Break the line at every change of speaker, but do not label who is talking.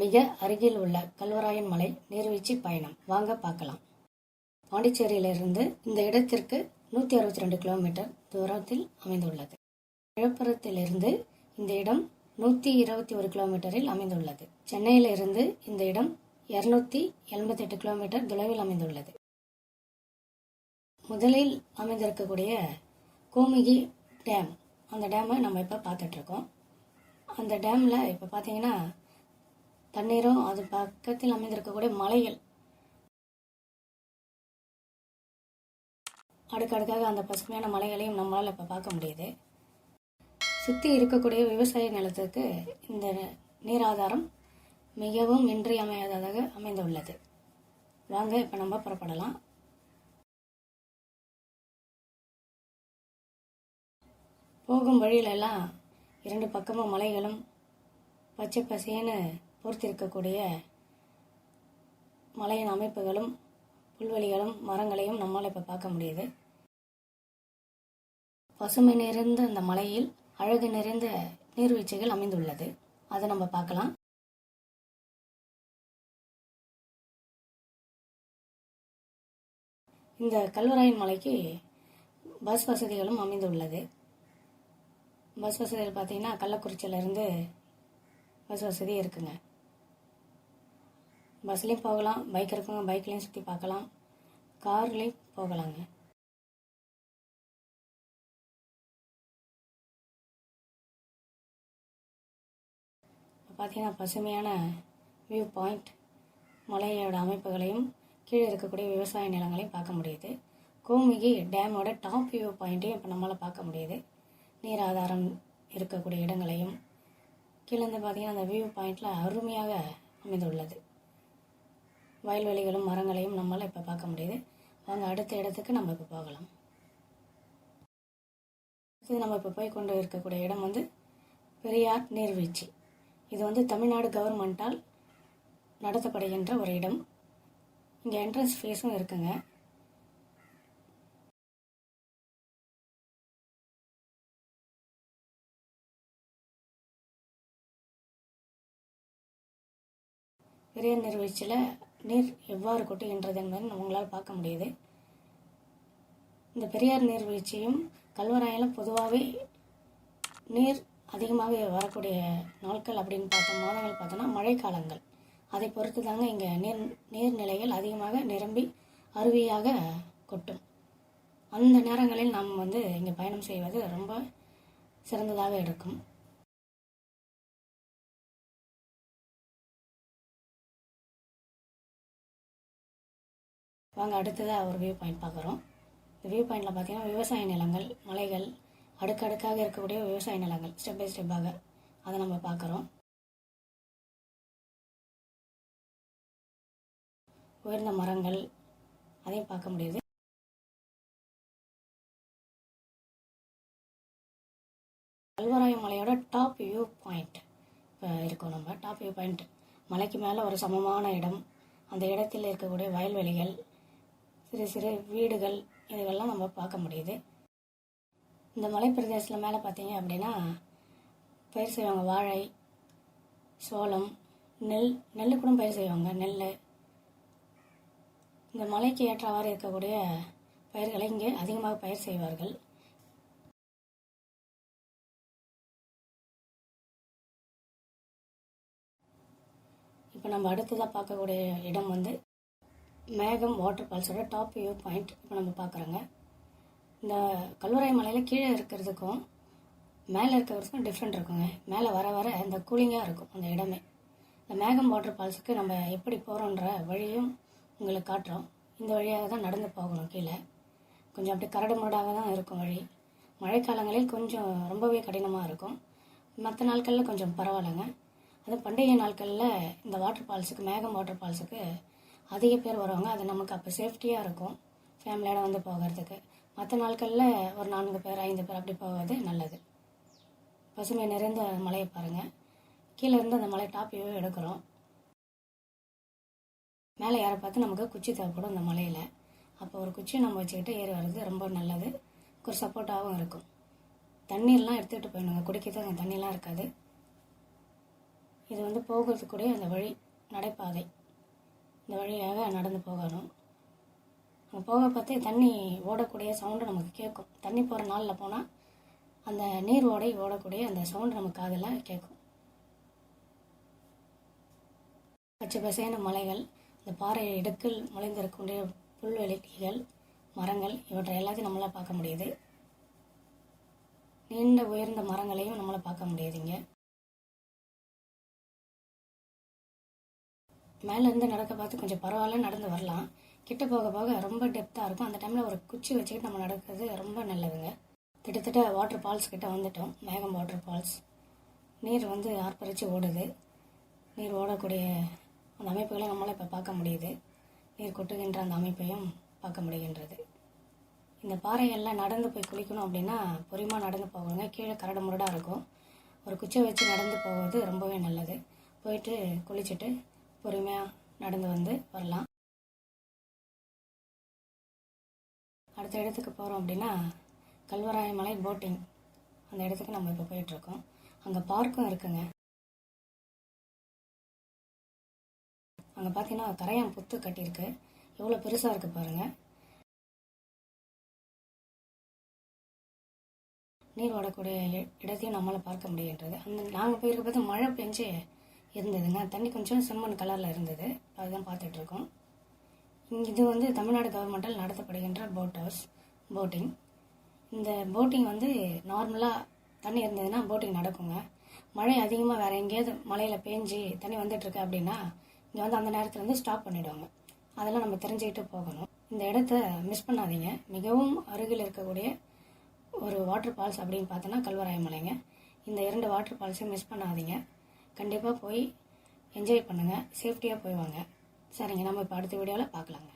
மிக அருகில் உள்ள கல்வராயன் மலை நீர்வீழ்ச்சி பயணம். வாங்க பார்க்கலாம். பாண்டிச்சேரியிலிருந்து இந்த இடத்திற்கு நூற்றி அறுபத்தி ரெண்டு கிலோமீட்டர் தூரத்தில் அமைந்துள்ளது. விழுப்புரத்திலிருந்து இந்த இடம் நூற்றி இருபத்தி ஒரு கிலோமீட்டரில் அமைந்துள்ளது. சென்னையிலிருந்து இந்த இடம் இருநூத்தி எண்பத்தெட்டு கிலோமீட்டர் தொலைவில் அமைந்துள்ளது. முதலில் அமைந்திருக்கக்கூடிய கோமுகி டேம். அந்த டேமை நம்ம இப்போ பார்த்துட்ருக்கோம் அந்த டேமில் இப்போ பார்த்தீங்கன்னா தண்ணீரும் அது பக்கத்தில் அமைந்திருக்கக்கூடிய மலைகள். அடுக்கடுக்காக அந்த பசுமையான மலைகளையும் நம்மளால் இப்போ பார்க்க முடியுது. சுற்றி இருக்கக்கூடிய விவசாய நிலத்துக்கு இந்த நீராதாரம் மிகவும் இன்றியமையாததாக அமைந்துள்ளது. வாங்க இப்போ நம்ம புறப்படலாம். போகும் வழியிலெல்லாம் இரண்டு பக்கமும் மலைகளும் பச்சை பசேன்னு பூர்த்திருக்கக்கூடிய மலையின் அமைப்புகளும் புல்வெளிகளும் மரங்களையும் நம்மால் இப்போ பார்க்க முடியுது. பசுமை நிறைந்த அந்த மலையில் அழகு நிறைந்த நீர்வீழ்ச்சிகள் அமைந்துள்ளது. அதை நம்ம பார்க்கலாம். இந்த கல்வராயன் மலைக்கு பஸ் வசதிகளும் அமைந்துள்ளது. பஸ் வசதிகள் பார்த்தீங்கன்னா கள்ளக்குறிச்சியிலேருந்து பஸ் வசதி இருக்குங்க. பஸ்லேயும் போகலாம் பைக் இருக்கவங்க பைக்லேயும் சுற்றி பார்க்கலாம். கார்லேயும் போகலாங்க. பார்த்தீங்கன்னா பசுமையான வியூ பாயிண்ட் மலையோட அமைப்புகளையும் கீழே இருக்கக்கூடிய விவசாய நிலங்களையும் பார்க்க முடியுது. கோமுகி டேமோட டாப் வியூ பாயிண்ட்டையும் இப்போ நம்மளால் பார்க்க முடியுது. நீர் ஆதாரம் இருக்கக்கூடிய இடங்களையும் கீழேருந்து பார்த்தீங்கன்னா அந்த வியூ பாயிண்டில் அருமையாக அமைந்துள்ளது. வயல்வெளிகளும் மரங்களையும் நம்மளால் இப்போ பார்க்க முடியுது. வாங்க அடுத்த இடத்துக்கு நம்ம இப்போ போகலாம். இது நம்ம இப்போ போய் கொண்டு இருக்கக்கூடிய இடம் வந்து பெரியார் நீர்வீழ்ச்சி. இது வந்து தமிழ்நாடு கவர்மெண்ட்டால் நடத்தப்படுகின்ற ஒரு இடம். இங்கே என்ட்ரன்ஸ் ஃபீஸும் இருக்குங்க. பெரியார் நீர்வீழ்ச்சியில் நீர் எவ்வாறு கொட்டுகின்றது என்பதை உங்களால் பார்க்க முடியுது. இந்த பெரியார் நீர்வீழ்ச்சியும் கல்வராயில் பொதுவாகவே நீர் அதிகமாக வரக்கூடிய நாட்கள் அப்படின்னு பார்த்த மாதங்கள் பார்த்தோன்னா மழைக்காலங்கள். அதை பொறுத்து தாங்க இங்கே நீர் நீர்நிலைகள் அதிகமாக நிரம்பி அருவியாக கொட்டும். அந்த நேரங்களில் நாம் வந்து இங்கே பயணம் செய்வது ரொம்ப சிறந்ததாக இருக்கும். வாங்க அடுத்ததாக ஒரு வியூ பாயிண்ட் பார்க்குறோம். இந்த வியூ பாயிண்டில் பார்த்தீங்கன்னா விவசாய நிலங்கள் மலைகள் அடுக்கடுக்காக இருக்கக்கூடிய விவசாய நிலங்கள் ஸ்டெப் பை ஸ்டெப்பாக அதை நம்ம பார்க்குறோம். உயர்ந்த மரங்கள் அதையும் பார்க்க முடியுது. கல்வராய மலையோட டாப் வியூ பாயிண்ட் இப்போ இருக்கோம் நம்ம. டாப் வியூ பாயிண்ட் மலைக்கு மேலே ஒரு சமமான இடம். அந்த இடத்தில் இருக்கக்கூடிய வயல்வெளிகள் சிறு சிறு வீடுகள் இதுகள்லாம் நம்ம பார்க்க முடியுது. இந்த மலை பிரதேசத்தில் மேலே பார்த்தீங்க அப்படின்னா பயிர் செய்வாங்க வாழை சோளம் நெல் நெல் கூட பயிர் செய்வாங்க நெல் இந்த மலைக்கு ஏற்றவாறு இருக்கக்கூடிய பயிர்களை இங்கே அதிகமாக பயிர் செய்வார்கள். இப்போ நம்ம அடுத்ததாக பார்க்கக்கூடிய இடம் வந்து மேகம் வாட்டர் ஃபால்ஸோட டாப் வியூ பாயிண்ட் இப்போ நம்ம பார்க்குறோங்க. இந்த கல்வராய் மலையில் கீழே இருக்கிறதுக்கும் மேலே இருக்கிறதுக்கும் டிஃப்ரெண்ட் இருக்குங்க. மேலே வர வர இந்த கூலிங்காக இருக்கும் அந்த இடமே. இந்த மேகம் வாட்டர் ஃபால்ஸுக்கு நம்ம எப்படி போகிறோன்ற வழியும் உங்களுக்கு காட்டுறோம். இந்த வழியாக தான் நடந்து போகணும் கீழே. கொஞ்சம் அப்படி கரடு முரடாக தான் இருக்கும் வழி. மழைக்காலங்களில் கொஞ்சம் ரொம்பவே கடினமாக இருக்கும். மற்ற நாட்களில் கொஞ்சம் பரவாயில்லைங்க. அதுவும் பண்டிகை நாட்களில் இந்த வாட்டர் ஃபால்ஸுக்கு மேகம் வாட்டர் ஃபால்ஸுக்கு அதிக பேர் வருவாங்க. அது நமக்கு அப்போ சேஃப்டியாக இருக்கும். ஃபேமிலியோட வந்து போகிறதுக்கு. மற்ற நாட்களில் ஒரு நான்கு பேர் ஐந்து பேர் அப்படி போவது நல்லது. பசுமை நிறைந்த மலையை பாருங்கள் கீழே இருந்து அந்த மலை டாப் வியூ எடுக்கிறோம். மேலே யாரை பார்த்து நமக்கு குச்சி தேவைப்படும் அந்த மலையில். அப்போ ஒரு குச்சியை நம்ம வச்சுக்கிட்டு ஏறி வர்றது ரொம்ப நல்லது. ஒரு சப்போர்ட்டாகவும் இருக்கும். தண்ணீர்லாம் எடுத்துகிட்டு போயிடுங்க. குடிக்கிறதுக்கு அந்த தண்ணிலாம் இருக்காது. இது வந்து போகிறதுக்குடைய அந்த வழி நடைபாதை. இந்த வழியாக நடந்து போகணும் அங்கே போக பார்த்தே தண்ணி ஓடக்கூடிய சவுண்டு நமக்கு கேட்கும் தண்ணி போகிற நாளில் போனால் அந்த நீர் ஓடை ஓடக்கூடிய அந்த சவுண்டு நமக்கு காதில் கேட்கும் பச்சை பசையான மலைகள் இந்த பாறை இடுக்கில் முளைந்திருக்கக்கூடிய புல்வெளிகள் மரங்கள் இவற்றை எல்லாத்தையும் நம்மளால் பார்க்க முடியுது. நீண்ட உயர்ந்த மரங்களையும் நம்மளால் பார்க்க முடியுதுங்க. மேலேருந்து நடக்க பார்த்து கொஞ்சம் பரவாயில்ல நடந்து வரலாம். கிட்ட போக போக ரொம்ப டெப்த்தாக இருக்கும். அந்த டைமில் ஒரு குச்சி வச்சுக்கிட்டு நம்ம நடக்கிறது ரொம்ப நல்லதுங்க. கிட்டத்தட்ட வாட்டர் ஃபால்ஸ் கிட்ட வந்துட்டோம். மேகம் வாட்டர் ஃபால்ஸ் நீர் வந்து ஆர்ப்பரித்து ஓடுது. நீர் ஓடக்கூடிய அந்த அமைப்புகளை நம்மளால் இப்போ பார்க்க முடியுது. நீர் கொட்டுகின்ற அந்த அமைப்பையும் பார்க்க முடிகின்றது. இந்த பாறைகள்லாம் நடந்து போய் குளிக்கணும் அப்படின்னா பொறிமா நடந்து போவாங்க கீழே கரடு முரடாக இருக்கும். ஒரு குச்சை வச்சு நடந்து போவது ரொம்பவே நல்லது. போயிட்டு குளிச்சுட்டு பொறுமையாக நடந்து வந்து வரலாம். அடுத்த இடத்துக்கு போகிறோம் அப்படின்னா கல்வராயமலை போட்டிங் அந்த இடத்துக்கு நம்ம இப்போ போயிட்டுருக்கோம். அங்கே பார்க்கும் இருக்குங்க. அங்கே பார்த்தீங்கன்னா கரையான் புத்து கட்டியிருக்கு. எவ்வளோ பெருசாக இருக்குது பாருங்கள் நீர் ஓடக்கூடிய இடத்தையும் நம்மளால் பார்க்க முடியுன்றது. அந்த நாங்கள் போயிருக்க பார்த்து மழை பெஞ்சு இருந்ததுங்க. தண்ணி கொஞ்சம் செம்மண் கலரில் இருந்தது. அதுதான் பார்த்துட்டு இருக்கோம். இது வந்து தமிழ்நாடு கவர்மெண்டால் நடத்தப்படுகின்ற போட் ஹவுஸ் போட்டிங் இந்த போட்டிங் வந்து நார்மலாக தண்ணி இருந்ததுன்னா போட்டிங் நடக்குங்க. மழை அதிகமாக வேறு எங்கேயாவது மழையில் பேஞ்சு தண்ணி வந்துட்டுருக்கு அப்படின்னா இங்கே வந்து அந்த நேரத்தில் வந்து ஸ்டாப் பண்ணிவிடுவாங்க அதெல்லாம் நம்ம தெரிஞ்சுக்கிட்டு போகணும். இந்த இடத்த மிஸ் பண்ணாதீங்க. மிகவும் அருகில் இருக்கக்கூடிய ஒரு வாட்டர் ஃபால்ஸ் அப்படின்னு பார்த்தோன்னா கல்வராய மலைங்க இந்த இரண்டு வாட்டர் ஃபால்ஸையும் மிஸ் பண்ணாதீங்க. கண்டிப்பாக போய் என்ஜாய் பண்ணுங்கள் சேஃப்டியாக போய் வாங்க சரிங்க நம்ம இப்போ அடுத்த வீடியோவில் பார்க்கலாங்க